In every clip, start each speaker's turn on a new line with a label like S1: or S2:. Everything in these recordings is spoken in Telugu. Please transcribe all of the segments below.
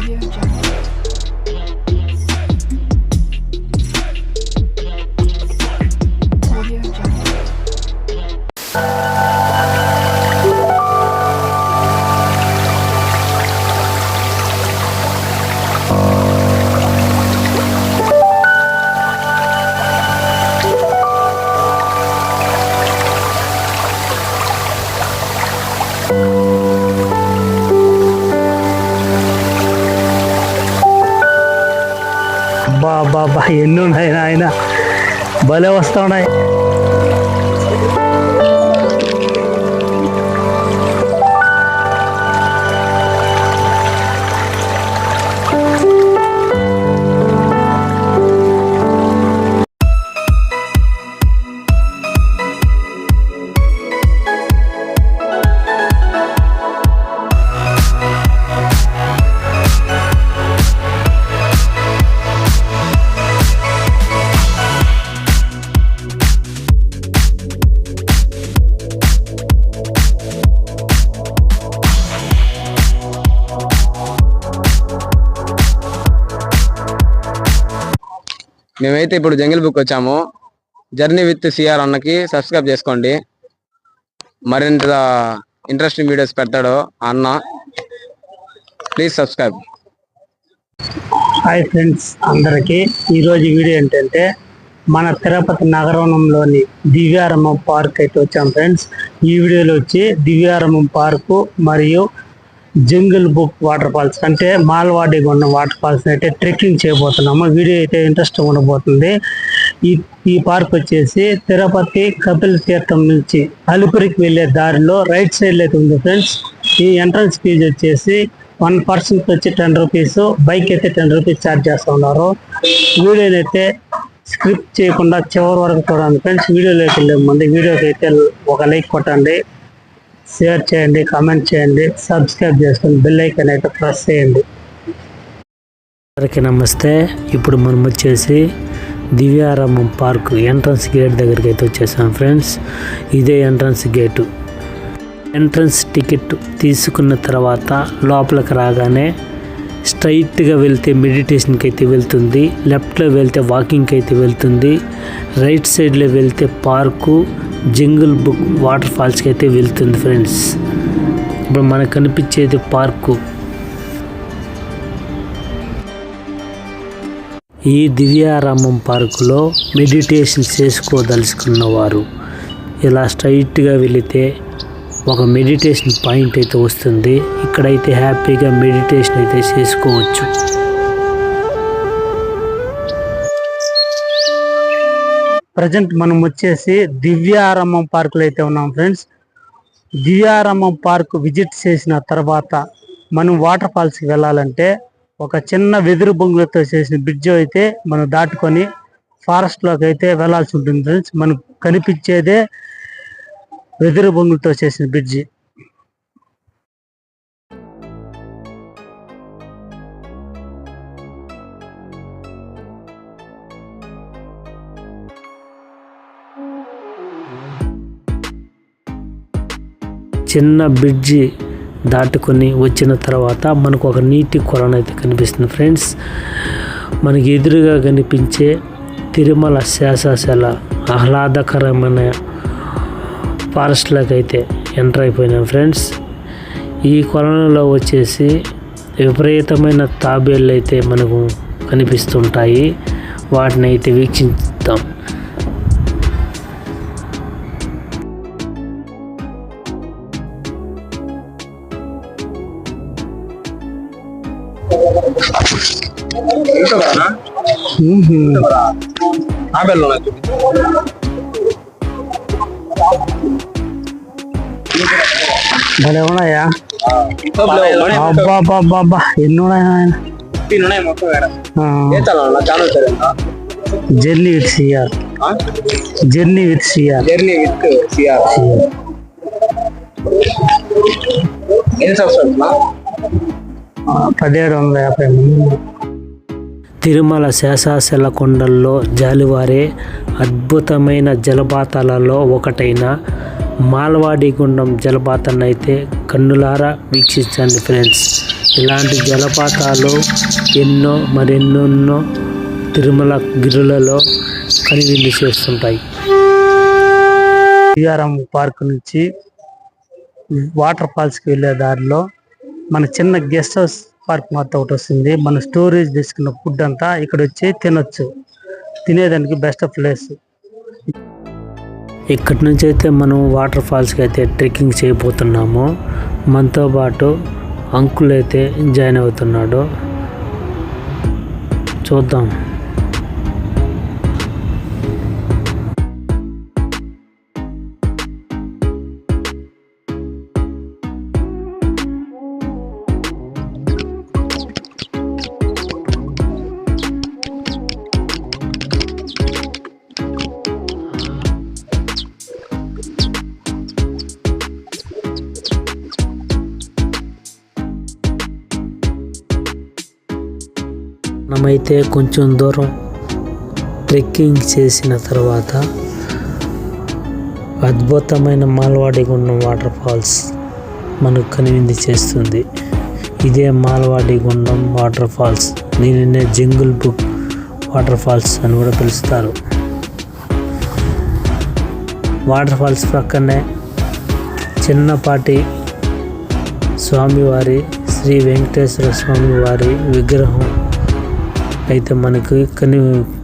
S1: Audio Jungle.
S2: ఎన్ని ఉన్నాయి ఆయన భలే వస్తా ఉన్నాయి.
S3: మేమైతే ఇప్పుడు జంగిల్ బుక్ వచ్చాము. జర్నీ విత్ సిఆర్ అన్నకి సబ్స్క్రైబ్ చేసుకోండి. మరింత ఇంట్రెస్టింగ్ వీడియోస్ పెడతాడు అన్న. Please subscribe.
S2: హాయ్ ఫ్రెండ్స్ అందరికీ. ఈరోజు వీడియో ఏంటంటే మన తిరుపతి నగరంలోని దివ్యారమం పార్క్ అయితే వచ్చాం ఫ్రెండ్స్. ఈ వీడియోలో వచ్చి దివ్యారమం పార్కు మరియు జంగిల్ బుక్ వాటర్ ఫాల్స్ అంటే మాల్వాడిగా ఉన్న వాటర్ ఫాల్స్ అయితే ట్రెక్కింగ్ చేయబోతున్నాము. వీడియో అయితే ఇంట్రెస్ట్ ఉండబోతుంది. ఈ ఈ పార్క్ వచ్చేసి తిరుపతి కపిల తీర్థం నుంచి అలిపురికి వెళ్ళే దారిలో రైట్ సైడ్లో అయితే ఉంది ఫ్రెండ్స్. ఈ ఎంట్రన్స్ ఫీజు వచ్చేసి వన్ పర్సన్కి వచ్చి టెన్ రూపీస్ బైక్ అయితే టెన్ రూపీస్ ఛార్జ్ చేస్తూ ఉన్నారు. వీడియోనైతే అయితే స్క్రిప్ట్ చేయకుండా చివరి వరకు చూడండి ఫ్రెండ్స్. వీడియోలోకి వెళ్ళే ముందు వీడియోకి అయితే ఒక లైక్ కొట్టండి. షేర్ చేయండి కామెంట్ చేయండి సబ్స్క్రైబ్ చేసుకుని బెల్ ఐకన్ అయితే ప్రెస్ చేయండి. అందరికీ నమస్తే. ఇప్పుడు మనం వచ్చేసి దివ్యారామం పార్క్ ఎంట్రన్స్ గేట్ దగ్గరికి అయితే వచ్చేసాం ఫ్రెండ్స్. ఇదే ఎంట్రన్స్ గేటు. ఎంట్రన్స్ టికెట్ తీసుకున్న తర్వాత లోపలికి రాగానే స్ట్రైట్గా వెళ్తే మెడిటేషన్కి అయితే వెళ్తుంది లెఫ్ట్లో వెళ్తే వాకింగ్కి అయితే వెళ్తుంది రైట్ సైడ్లో వెళ్తే పార్కు జంగిల్ బుక్ వాటర్ ఫాల్స్కి అయితే వెళ్తుంది ఫ్రెండ్స్. ఇప్పుడు మనకు కనిపించేది పార్కు. ఈ దివ్యారామం పార్కులో మెడిటేషన్ చేసుకోదలుచుకున్నవారు. ఇలా స్ట్రైట్గా వెళితే ఒక మెడిటేషన్ పాయింట్ అయితే వస్తుంది. ఇక్కడైతే హ్యాపీగా మెడిటేషన్ అయితే చేసుకోవచ్చు. ప్రజెంట్ మనం వచ్చేసి దివ్యారామం పార్కులో అయితే ఉన్నాం ఫ్రెండ్స్. దివ్యారామం పార్క్ విజిట్ చేసిన తర్వాత మనం వాటర్ ఫాల్స్కి వెళ్ళాలంటే ఒక చిన్న వెదురు బొంగులతో చేసిన బ్రిడ్జ్ అయితే మనం దాటుకొని ఫారెస్ట్లోకి అయితే వెళ్ళాల్సి ఉంటుంది ఫ్రెండ్స్. మనకు కనిపించేదే వెదురు బొంగులతో చేసిన బ్రిడ్జి. చిన్న బ్రిడ్జి దాటుకొని వచ్చిన తర్వాత మనకు ఒక నీటి కొలను అయితే కనిపిస్తుంది ఫ్రెండ్స్. మనకి ఎదురుగా కనిపించే తిరుమల శాసాశాల ఆహ్లాదకరమైన ఫారెస్ట్లోకి అయితే ఎంటర్ అయిపోయినాం ఫ్రెండ్స్. ఈ కొలంలో వచ్చేసి విపరీతమైన తాబేళ్ళు అయితే మనకు కనిపిస్తుంటాయి. వాటిని అయితే వీక్షిద్దాం భలే ఉన్నాయా అబ్బా అబ్బా అబ్బా అబ్బా ఎన్ని ఉన్నాయా ఆయన journey with CR journey with CR
S3: journey with CR ఎన్ని సంవత్సరాలు
S2: పదిహేడు వందల యాభై మంది. తిరుమల శేషాచల కొండల్లో జాలివారే అద్భుతమైన జలపాతాలలో ఒకటైన మాల్వాడి గుండం జలపాతాన్ని అయితే కన్నులారా వీక్షించండి ఫ్రెండ్స్. ఇలాంటి జలపాతాలు ఎన్నో మరెన్నెన్నో తిరుమల గిరులలో కనువిందు చేస్తుంటాయి. పార్క్ నుంచి వాటర్ ఫాల్స్కి వెళ్ళే దారిలో మన చిన్న గెస్ట్ హౌస్ పార్క్ మొత్తం ఒకటి వస్తుంది. మన స్టోరేజ్ తీసుకున్న ఫుడ్ అంతా ఇక్కడ వచ్చి తినొచ్చు. తినేదానికి బెస్ట్ ప్లేస్ ఇక్కడి నుంచి అయితే మనం వాటర్ ఫాల్స్కి అయితే ట్రెక్కింగ్ చేయబోతున్నాము. మనతో పాటు అంకుల్ అయితే జాయిన్ అవుతున్నాడు. చూద్దాం. మేమైతే కొంచెం దూరం ట్రెక్కింగ్ చేసిన తర్వాత అద్భుతమైన మాల్వాడి గుండం వాటర్ ఫాల్స్ మనకు కనువింది చేస్తుంది. ఇదే మాల్వాడి గుండం వాటర్ ఫాల్స్. దీనినే జంగుల్ బుక్ వాటర్ ఫాల్స్ అని కూడా పిలుస్తారు. వాటర్ ఫాల్స్ ప్రక్కనే చిన్నపాటి స్వామివారి శ్రీ వెంకటేశ్వర స్వామి వారి విగ్రహం అయితే మనకు కని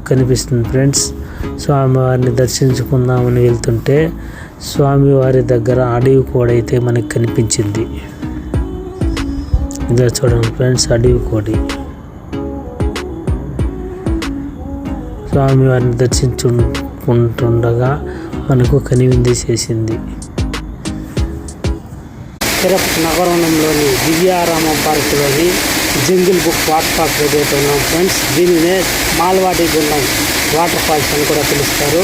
S2: కనిపిస్తుంది ఫ్రెండ్స్. స్వామివారిని దర్శించుకుందామని వెళ్తుంటే స్వామివారి దగ్గర అడవి కోడైతే అయితే మనకు కనిపించింది. ఇదే చూడండి ఫ్రెండ్స్ అడవి కోడి. స్వామివారిని దర్శించుకుంటుండగా మనకు కనివింది చేసింది. తిరుపతి నగరంలోని దివ్యారామ పార్కులోని జింగిల్ బుక్ వాటర్ ఫాల్స్ ఏదైతే ఉన్నాం ఫ్రెండ్స్ దీనినే మాల్వాడి గుండం వాటర్ ఫాల్స్ అని కూడా పిలుస్తారు.